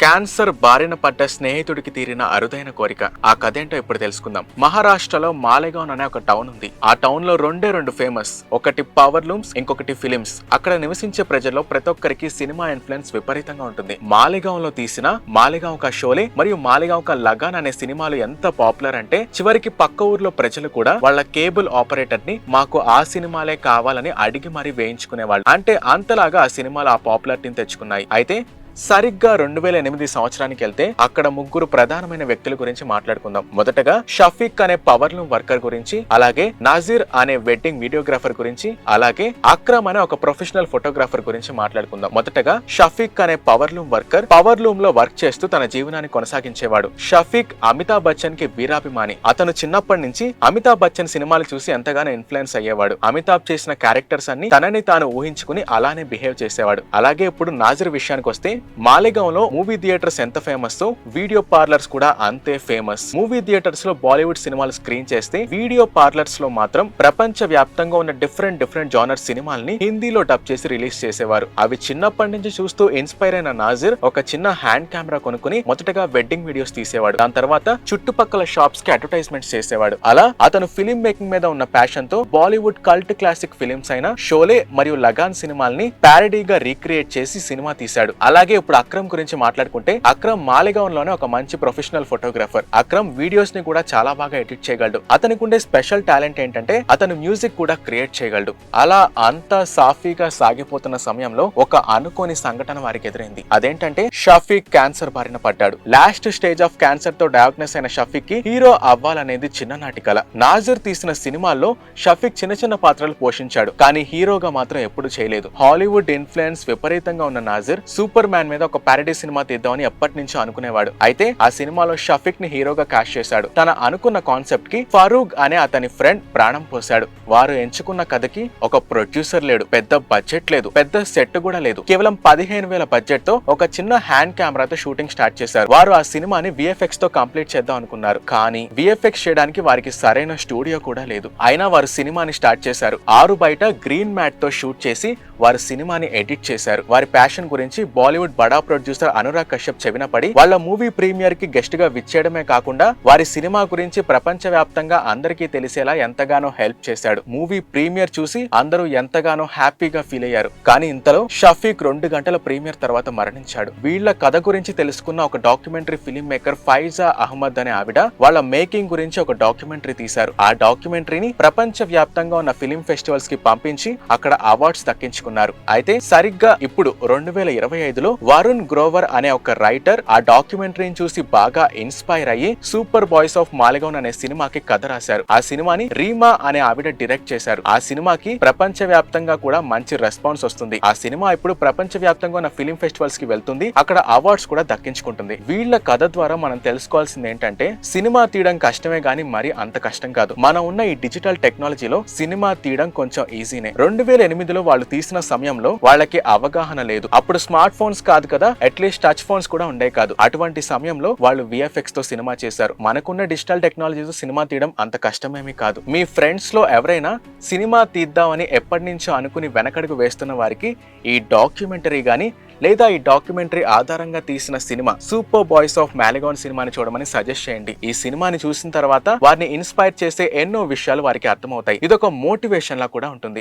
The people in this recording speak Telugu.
క్యాన్సర్ బారిన పడ్డ స్నేహితుడికి తీరిన అరుదైన కోరిక. ఆ కథ ఏంటో ఇప్పుడు తెలుసుకుందాం. మహారాష్ట్రలో మాలెగాన్ అనే ఒక టౌన్ ఉంది. ఆ టౌన్లో రెండే రెండు ఫేమస్. ఒకటి పవర్ లూమ్స్ ఇంకొకటి ఫిలిమ్స్. అక్కడ నివసించే ప్రజల్లో ప్రతి ఒక్కరికి సినిమా ఇన్ఫ్లుయెన్స్ విపరీతంగా ఉంటుంది. మాలేగావ్లో తీసిన మాలేగావ్ కా షోలే మరియు మాలేగావ్ కా లగాన్ అనే సినిమాలు ఎంత పాపులర్ అంటే చివరికి పక్క ఊర్లో ప్రజలు కూడా వాళ్ళ కేబుల్ ఆపరేటర్ని మాకు ఆ సినిమాలే కావాలని అడిగి మరీ వేయించుకునేవాళ్ళు. అంటే అంతలాగా ఆ సినిమాలు ఆ పాపులారిటీని తెచ్చుకున్నాయి. అయితే సరిగ్గా రెండు వేల ఎనిమిది సంవత్సరానికి వెళ్తే అక్కడ ముగ్గురు ప్రధానమైన వ్యక్తుల గురించి మాట్లాడుకుందాం. మొదటగా షఫీక్ అనే పవర్ లూమ్ వర్కర్ గురించి అలాగే నాజీర్ అనే వెడ్డింగ్ వీడియోగ్రాఫర్ గురించి అలాగే అక్రమ్ అనే ఒక ప్రొఫెషనల్ ఫోటోగ్రాఫర్ గురించి మాట్లాడుకుందాం. మొదటగా షఫీక్ అనే పవర్ లూమ్ వర్కర్ పవర్ లూమ్లో వర్క్ చేస్తూ తన జీవనాన్ని కొనసాగించేవాడు. షఫీక్ అమితాబ్ బచ్చన్కి వీరాభిమాని. అతను చిన్నప్పటి నుంచి అమితాబ్ బచ్చన్ సినిమాలు చూసి ఎంతగానో ఇన్ఫ్లుయెన్స్ అయ్యేవాడు. అమితాబ్ చేసిన క్యారెక్టర్స్ అన్ని తనని తాను ఊహించుకుని అలానే బిహేవ్ చేసేవాడు. అలాగే ఇప్పుడు నాజీర్ విషయానికి వస్తే మాలేగాంలో మూవీ థియేటర్స్ ఎంత ఫేమస్ వీడియో పార్లర్స్ కూడా అంతే ఫేమస్. మూవీ థియేటర్స్లో బాలీవుడ్ సినిమాలు స్క్రీన్ చేస్తే వీడియో పార్లర్స్లో మాత్రం ప్రపంచ వ్యాప్తంగా ఉన్న డిఫరెంట్ డిఫరెంట్ జానర్ సినిమాల్ని హిందీలో డబ్ చేసి రిలీజ్ చేసేవారు. అవి చిన్నప్పటి నుంచి చూస్తూ ఇన్స్పైర్ అయిన నాజిర్ ఒక చిన్న హ్యాండ్ కెమెరా కొనుక్కుని మొదటగా వెడ్డింగ్ వీడియోస్ తీసేవాడు. దాని తర్వాత చుట్టుపక్కల షాప్స్కి అడ్వర్టైజ్మెంట్స్ చేసేవాడు. అలా అతను ఫిలిం మేకింగ్ మీద ఉన్న ప్యాషన్తో బాలీవుడ్ కల్ట్ క్లాసిక్ ఫిలిమ్స్ అయిన షోలే మరియు లగాన్ సినిమాల్ని ప్యారడీగా రీక్రియేట్ చేసి సినిమా తీశాడు. అలాగే ఇప్పుడు అక్రమ్ గురించి మాట్లాడుకుంటే అక్రమ్ మాలిగాన్లోనే ఒక మంచి ప్రొఫెషనల్ ఫోటోగ్రాఫర్. అక్రమ్ వీడియోస్ని కూడా చాలా బాగా ఎడిట్ చేయగలడు. అతనికి ఉండే స్పెషల్ టాలెంట్ ఏంటంటే అతను మ్యూజిక్ కూడా క్రియేట్ చేయగలడు. అలా అంత సాఫీగా సాగిపోతున్న సమయంలో ఒక అనుకోని సంఘటన వారికి ఎదురైంది. అదేంటంటే షఫీక్ క్యాన్సర్ బారిన పడ్డాడు. లాస్ట్ స్టేజ్ ఆఫ్ క్యాన్సర్తో డయాగ్నోస్ అయిన షఫీక్కి హీరో అవ్వాలనేది చిన్ననాటి కల. నాజర్ తీసిన సినిమాల్లో షఫీక్ చిన్న చిన్న పాత్రలు పోషించాడు. కానీ హీరోగా మాత్రం ఎప్పుడు చేయలేదు. హాలీవుడ్ ఇన్ఫ్లుయెన్స్ విపరీతంగా ఉన్న నాజర్ సూపర్ మ్యాన్ మీద ఒక పారడీ సినిమా తీద్దామని ఎప్పటి నుంచో అనుకునేవాడు. అయితే ఆ సినిమాలో షఫీక్ని హీరోగా కాస్ట్ చేశాడు. తన అనుకున్న కాన్సెప్ట్కి ఫరూక్ అనే అతని ఫ్రెండ్ ప్రాణం పోశాడు. వారు ఎంచుకున్న కథకి ఒక ప్రొడ్యూసర్ లేడు. పెద్ద బడ్జెట్ లేదు. పెద్ద సెట్ కూడా లేదు. కేవలం పదిహేను వేల బడ్జెట్తో ఒక చిన్న హ్యాండ్ కెమెరాతో షూటింగ్ స్టార్ట్ చేశారు. వారు ఆ సినిమాని విఎఫ్ఎక్స్తో కంప్లీట్ చేద్దాం అనుకున్నారు. కానీ విఎఫ్ఎక్స్ చేయడానికి వారికి సరైన స్టూడియో కూడా లేదు. అయినా వారు సినిమాని స్టార్ట్ చేశారు. ఆరు బయట గ్రీన్ మ్యాట్తో షూట్ చేసి వారు సినిమాని ఎడిట్ చేశారు. వారి ప్యాషన్ గురించి బాలీవుడ్ బడా ప్రొడ్యూసర్ అనురాగ్ కశ్యప్ చెవిన పడి వాళ్ళ మూవీ ప్రీమియర్కి గెస్ట్గా విచ్చేయడమే కాకుండా వారి సినిమా గురించి ప్రపంచ వ్యాప్తంగా అందరికీ తెలిసేలా ఎంతగానో హెల్ప్ చేశాడు. మూవీ ప్రీమియర్ చూసి అందరూ ఎంతగానో హ్యాపీగా ఫీల్ అయ్యారు. కానీ ఇంతలో షఫీక్ రెండు గంటల ప్రీమియర్ తర్వాత మరణించాడు. వీళ్ళ కథ గురించి తెలుసుకున్న ఒక documentary film maker Faiza Ahmed అనే ఆవిడ వాళ్ళ మేకింగ్ గురించి ఒక డాక్యుమెంటరీ తీశారు. ఆ డాక్యుమెంటరీని ప్రపంచ వ్యాప్తంగా ఉన్న ఫిలిం ఫెస్టివల్స్కి పంపించి అక్కడ అవార్డ్స్ దక్కించుకున్నారు. అయితే సరిగ్గా ఇప్పుడు రెండు వేల ఇరవై ఐదులో వరుణ్ గ్రోవర్ అనే ఒక రైటర్ ఆ డాక్యుమెంటరీని చూసి బాగా ఇన్స్పైర్ అయ్యి సూపర్ బాయ్స్ ఆఫ్ మాలిగౌన్ అనే సినిమాకి కథ రాశారు. ఆ సినిమాని రీమా అనే ఆవిడ డైరెక్ట్ చేశారు. ఆ సినిమాకి ప్రపంచ వ్యాప్తంగా కూడా మంచి రెస్పాన్స్ వస్తుంది. ఆ సినిమా ఇప్పుడు ప్రపంచ వ్యాప్తంగా ఉన్న ఫిలిం ఫెస్టివల్స్కి వెళ్తుంది. అక్కడ అవార్డ్స్ కూడా దక్కించుకుంటుంది. వీళ్ళ కథ ద్వారా మనం తెలుసుకోవాల్సింది ఏంటంటే సినిమా తీయడం కష్టమే గానీ మరి అంత కష్టం కాదు. మనం ఉన్న ఈ డిజిటల్ టెక్నాలజీలో సినిమా తీయడం కొంచెం ఈజీనే రెండు వేల ఎనిమిదిలో వాళ్ళు తీసిన సమయంలో వాళ్ళకి అవగాహన లేదు. అప్పుడు స్మార్ట్ ఫోన్స్ కాదు కదా? అట్లీస్ట్ టచ్ ఫోన్స్ కూడా ఉండే కాదు. అటువంటి సమయంలో వాళ్ళు విఎఫ్ఎక్స్తో సినిమా చేశారు. మనకున్న డిజిటల్ టెక్నాలజీతో సినిమా తీయడం అంత కష్టమేమీ కాదు. మీ ఫ్రెండ్స్లో ఎవరైనా సినిమా తీద్దామని ఎప్పటి నుంచో అనుకుని వెనకడుగు వేస్తున్న వారికి ఈ డాక్యుమెంటరీ గానీ లేదా ఈ డాక్యుమెంటరీ ఆధారంగా తీసిన cinema super boys of Malegaon సినిమాని చూడమని సజెస్ట్ చేయండి. ఈ సినిమాని చూసిన తర్వాత వారిని ఇన్స్పైర్ చేసే ఎన్నో విషయాలు వారికి అర్థమవుతాయి. ఇదొక మోటివేషన్ లా కూడా ఉంటుంది.